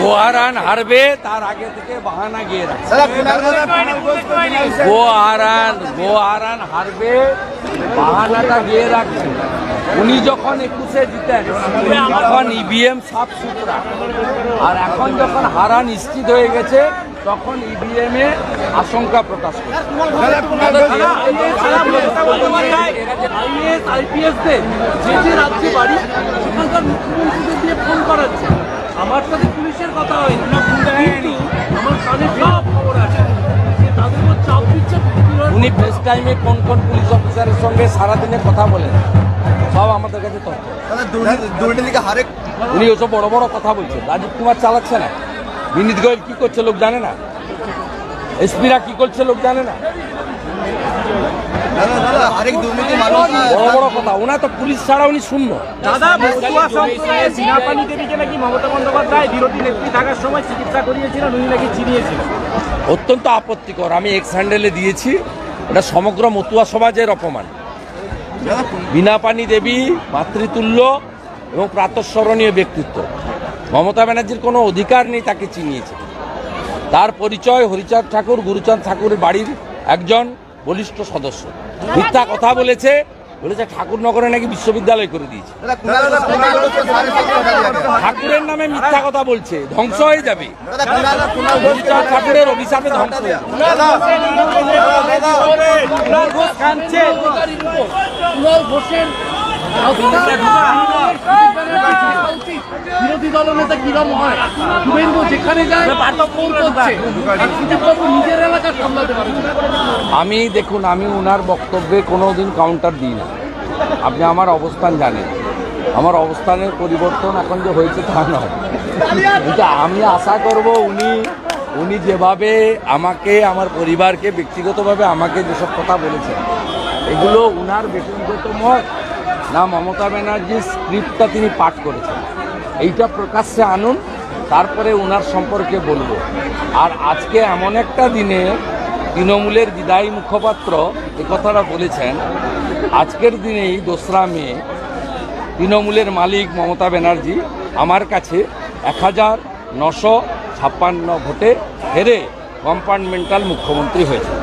গোহারান হারবে তার আগে থেকে বাহানা গিয়ে রাখছে। গোহারান গোহারান হারবে বাহানাটা গিয়ে রাখছেন উনি যখন একুশে জিতেন তখন ইভিএম সাফ সুতরা আর এখন যখন হারান নিশ্চিত হয়ে গেছে তখন ইভিএম এ আশঙ্কা প্রকাশ করছে। আইএস আইপিএস দের যে যে রাজ্যে বাড়ি সেখানকার মুখ্যমন্ত্রীদের দিয়ে ফোন করাচ্ছে। আমার সাথে পুলিশের কথা হয়নি আমার কানে সব খবর আছে। তাদের উপর চাপ দিচ্ছে উনি ফেস টাইমে কোন কোন পুলিশ অফিসারের সঙ্গে সারাদিনে কথা বলেন? সব আমাদের কাছে তথ্য। উনি ওসব বড় বড় কথা বলছে রাজীব কুমার চালাচ্ছে না। বিনীত গোয়েল কি করছে লোক জানে না? এসপিরা কি করছে লোক জানে না? বড় বড় কথা ওনা তো পুলিশ ছাড়া উনি শূন্য। দাদা মতুয়া সংস্থায় সিনাপানি দেবীকে নাকি মমতা বন্দ্যোপাধ্যায় বিরোধী নেত্রী থাকার সময় চিকিৎসা করিয়েছিলেন উনি নাকি চিনিয়েছিলেন? অত্যন্ত আপত্তিকর আমি এক্স হ্যান্ডেলে দিয়েছি এটা সমগ্র মতুয়া সমাজের অপমান। বিনা পানি দেবী মাতৃতুল্য এবং প্রাতঃস্মরণীয় ব্যক্তিত্ব। মমতা ব্যানার্জির কোনো অধিকার নেই তাকে চিনিয়েছে তার পরিচয় হরিচাঁদ ঠাকুর গুরুচাঁদ ঠাকুরের বাড়ির একজন বলিষ্ঠ সদস্য মিথ্যা কথা বলেছে বলেছে ঠাকুরনগরে নাকি বিশ্ববিদ্যালয় করে দিয়েছে ঠাকুরের নামে মিথ্যা কথা বলছে ধ্বংস হয়ে যাবে হরিচাঁদ ঠাকুরের অভিশাপে ধ্বংস হয়ে যাবে বিরোধী দলনেতা কিরম হয়? শুভেন্দু যেখানে যায় নিজের এলাকা সামলাতে আমি দেখুন আমি ওনার বক্তব্যে কোনো দিন কাউন্টার দিই না। আপনি আমার অবস্থান জানেন। আমার অবস্থানের পরিবর্তন এখন যে হয়েছে তা নয়। কিন্তু আমি আশা করব উনি উনি যেভাবে আমাকে আমার পরিবারকে ব্যক্তিগতভাবে আমাকে যেসব কথা বলেছেন এগুলো উনার ব্যক্তিগত মত। না, মমতা ব্যানার্জির স্ক্রিপ্টটা তিনি পাঠ করেছেন। এইটা প্রকাশ্যে আনুন, তারপরে উনার সম্পর্কে বলব। আর আজকে এমন একটা দিনে তৃণমূলের বিদায়ী মুখপাত্র এ কথাটা বলেছেন, আজকের দিনেই দোসরা মে, তৃণমূলের মালিক মমতা ব্যানার্জি আমার কাছে এক হাজার নশো ছাপ্পান্ন ভোটে হেরে কম্পার্টমেন্টাল মুখ্যমন্ত্রী হয়েছে